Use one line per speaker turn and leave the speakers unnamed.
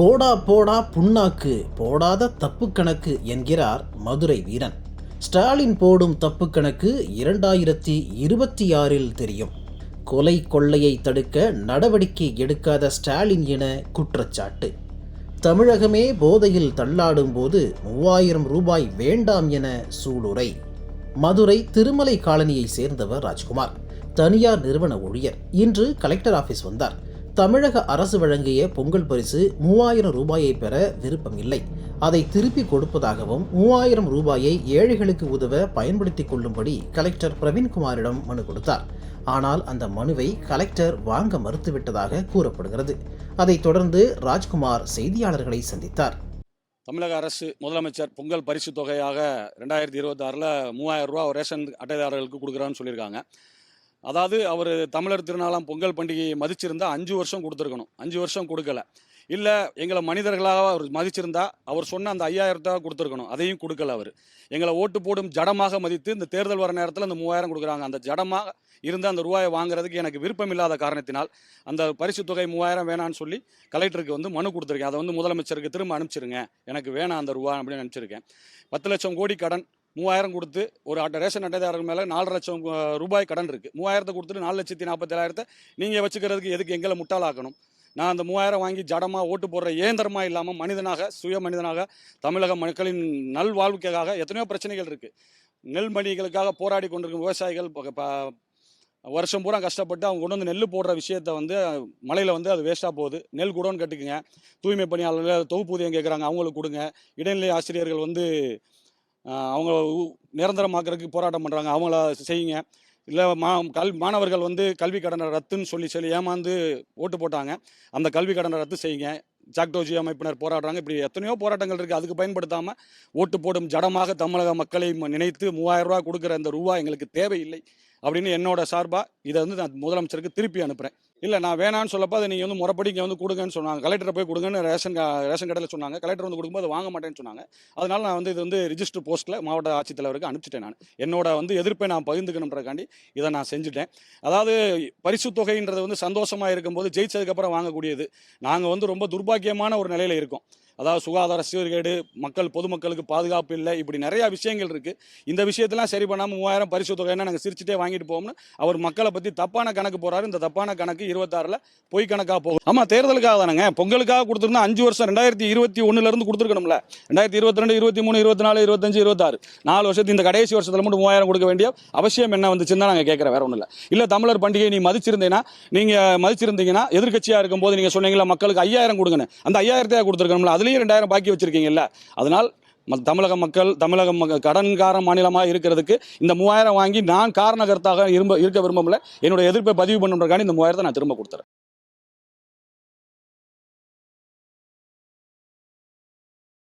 போடா போடா புண்ணாக்கு போடாத தப்பு கணக்கு என்கிறார் மதுரை வீரன். ஸ்டாலின் போடும் தப்பு கணக்கு இரண்டாயிரத்தி இருபத்தி ஆறில் தெரியும். கொலை கொள்ளையை தடுக்க நடவடிக்கை எடுக்காத ஸ்டாலின் என குற்றச்சாட்டு. தமிழகமே போதையில் தள்ளாடும் போது மூவாயிரம் ரூபாய் வேண்டாம் என சூளுரை. மதுரை திருமலை காலனியை சேர்ந்தவர் ராஜ்குமார். தனியார் நிறுவன ஊழியர். இன்று கலெக்டர் ஆபீஸ் வந்தார். தமிழக அரசு வழங்கிய பொங்கல் பரிசு மூவாயிரம் ரூபாயை பெற விருப்பம் இல்லை. அதை திருப்பி கொடுப்பதாகவும் மூவாயிரம் ரூபாயை ஏழைகளுக்கு உதவ பயன்படுத்திக் கொள்ளும்படி கலெக்டர் பிரவீன்குமாரிடம் மனு கொடுத்தார். ஆனால் அந்த மனுவை கலெக்டர் வாங்க மறுத்துவிட்டதாக கூறப்படுகிறது. அதைத் தொடர்ந்து ராஜ்குமார் செய்தியாளர்களை சந்தித்தார்.
தமிழக அரசு முதலமைச்சர் பொங்கல் பரிசு தொகையாக ரெண்டாயிரத்தி இருபத்தாறில் மூவாயிரம் ரூபா ரேஷன் அட்டைதாரர்களுக்கு கொடுக்குறான்னு சொல்லியிருக்காங்க. அதாவது அவர் தமிழர் திருநாளாம் பொங்கல் பண்டிகையை மதிச்சிருந்தா அஞ்சு வருஷம் கொடுத்துருக்கணும். அஞ்சு வருஷம் கொடுக்கல. இல்லை எங்களை மனிதர்களாக அவர் மதிச்சிருந்தா அவர் சொன்ன அந்த ஐயாயிரத்த கொடுத்துருக்கணும். அதையும் கொடுக்கல அவர். எங்களை ஓட்டு போடும் ஜடமாக மதித்து இந்த தேர்தல் வர நேரத்தில் அந்த மூவாயிரம் கொடுக்குறாங்க. அந்த ஜடமாக இருந்து அந்த ரூபாயை வாங்குறதுக்கு எனக்கு விருப்பம் இல்லாத காரணத்தினால் அந்த பரிசு தொகை மூவாயிரம் வேணான்னு சொல்லி கலெக்டருக்கு வந்து மனு கொடுத்துருக்கேன். அதை வந்து முதலமைச்சருக்கு திரும்ப அனுப்பிச்சிருங்க. எனக்கு வேணாம் அந்த ரூபா அப்படின்னு அனுப்பிச்சிருக்கேன் பத்து லட்சம் கோடி கடன் மூவாயிரம் கொடுத்து ஒரு அட்டை ரேஷன் அட்டைதாரர் மேலே நாலு லட்சம் ரூபாய் கடன் இருக்குது மூவாயிரத்தை கொடுத்துட்டு நாலு லட்சத்தி நாற்பத்தேழாயிரத்தை நீங்கள் வச்சுக்கிறதுக்கு எதுக்கு எங்களை முட்டாளாக்கணும்? நான் அந்த மூவாயிரம் வாங்கி ஜடமாக ஓட்டு போடுற இயந்திரமாக இல்லாமல் மனிதனாக சுய மனிதனாக தமிழக மக்களின் நல்வாழ்வுக்காக எத்தனையோ பிரச்சனைகள் இருக்குது நெல் மணிகளுக்காக போராடி கொண்டிருக்கும் விவசாயிகள் வருஷம் பூரா கஷ்டப்பட்டு அவங்க கொண்டு வந்து நெல் போடுற விஷயத்த வந்து மலையில் வந்து அது வேஸ்ட்டாக போகுது. நெல் குடோன்னு கட்டுக்குங்க. தூய்மை பணியாளர்கள் தொகுப்பூதியம் கேட்குறாங்க அவங்களுக்கு கொடுங்க. இடைநிலை ஆசிரியர்கள் வந்து அவங்க நிரந்தரமாக்குறதுக்கு போராட்டம் பண்ணுறாங்க அவங்கள செய்யுங்க. இல்லை மா கல் மாணவர்கள் வந்து கல்வி கடனை ரத்துன்னு சொல்லி சொல்லி ஏமாந்து ஓட்டு போட்டாங்க. அந்த கல்வி கடனை ரத்து செய்யுங்க. ஜாக்டோஜி அமைப்பினர் போராடுறாங்க. இப்படி எத்தனையோ போராட்டங்கள் இருக்குது அதுக்கு பயன்படுத்தாமல் ஓட்டு போடும் ஜடமாக தமிழக மக்களை ம- நினைத்து மூவாயிரம் ரூபா கொடுக்குற அந்த ரூபா எங்களுக்கு தேவையில்லை. அப்படின்னு என்னோட சார்பாக இதை வந்து நான் முதலமைச்சருக்கு திருப்பி அனுப்புகிறேன் இல்லை நான் வேணான்னு சொல்லப்போ அதை நீங்கள் வந்து முறைப்படி இங்கே வந்து கொடுங்கன்னு சொன்னாங்க. கலெக்டரை போய் கொடுங்கன்னு ரேஷன் ரேஷன் கடையில் சொன்னாங்க. கலெக்டர் வந்து கொடுக்கும்போது வாங்க மாட்டேன்னு சொன்னாங்க. அதனால நான் வந்து இது வந்து ரிஜிஸ்டர் போஸ்ட்டில் மாவட்ட ஆட்சித்தலைவருக்கு அனுப்பிச்சிட்டேன் நான். என்னோட வந்து எதிர்ப்பை நான் பகிர்ந்துக்கணுன்றக்காண்டி இதை நான் செஞ்சுட்டேன். அதாவது பரிசு தொகைன்றது வந்து சந்தோஷமாக இருக்கும்போது ஜெயிச்சதுக்கப்புறம் வாங்கக்கூடியது. நாங்கள் வந்து ரொம்ப துர்பாக்கியமான ஒரு நிலையில் இருக்கோம். அதாவது சுகாதார சீர்கேடு மக்கள் பொதுமக்களுக்கு பாதுகாப்பு இல்லை இப்படி நிறையா விஷயங்கள் இருக்குது இந்த விஷயத்தெல்லாம் சரி பண்ணாமல் மூவாயிரம் பரிசு தொகைன்னா நாங்கள் சிரிச்சுட்டே வாங்கிட்டு போவோம்னு அவர் மக்களை பற்றி தப்பான கணக்கு போகிறாரு இந்த தப்பான கணக்கு இருபத்தாறில் பொய் கணக்காக போகும். ஆமாம் தேர்தலுக்காக தானேங்க. பொங்கலுக்காக கொடுத்துருந்தா அஞ்சு வருஷம் ரெண்டாயிரத்தி இருபத்தி ஒன்றுலேருந்து கொடுத்துருக்கணும்ல. ரெண்டாயிரத்தி இருபத்தி ரெண்டு இருபத்தி மூணு இருபத்தி நாலு இருபத்தஞ்சு இருபத்தாறு. நாலு வருஷத்து இந்த கடைசி வருஷத்தில் மட்டும் மூவாயிரம் கொடுக்க வேண்டிய அவசியம் என்ன வந்துச்சுன்னு நாங்கள் கேட்குறேன். வேற ஒன்றும் இல்லை இல்லை தமிழர் பண்டிகை நீ மதிச்சிருந்தீங்கன்னா நீங்கள் மதிச்சிருந்தீங்கன்னா எதிர்க்கட்சியாக இருக்கும்போது நீங்கள் சொன்னீங்களா மக்களுக்கு ஐயாயிரம் கொடுங்கன்னு. அந்த ஐயாயிரத்தையாக கொடுத்துருக்கணும்ல. அதுலேயும் ரெண்டாயிரம் பாக்கி வச்சிருக்கீங்கல்ல. அதனால் தமிழக மக்கள் தமிழக மக்கள் கடன்கார மாநிலமாக இருக்கிறதுக்கு இந்த மூவாயிரம் வாங்கி நான் காரணகர்த்தாக இரும்ப இருக்க விரும்பல என்னோட எதிர்ப்பை பதிவு பண்ணுறதுக்கான இந்த மூவாயிரத்தை நான் திரும்ப கொடுத்துறேன்.